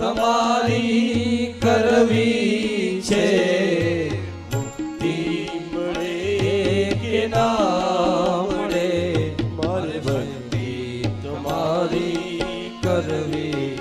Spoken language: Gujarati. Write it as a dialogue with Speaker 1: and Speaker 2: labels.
Speaker 1: તમારી કરવી છે.
Speaker 2: મુક્તિ મળે કે ના મળે? મારે ભક્તિ તમારી
Speaker 1: કરવી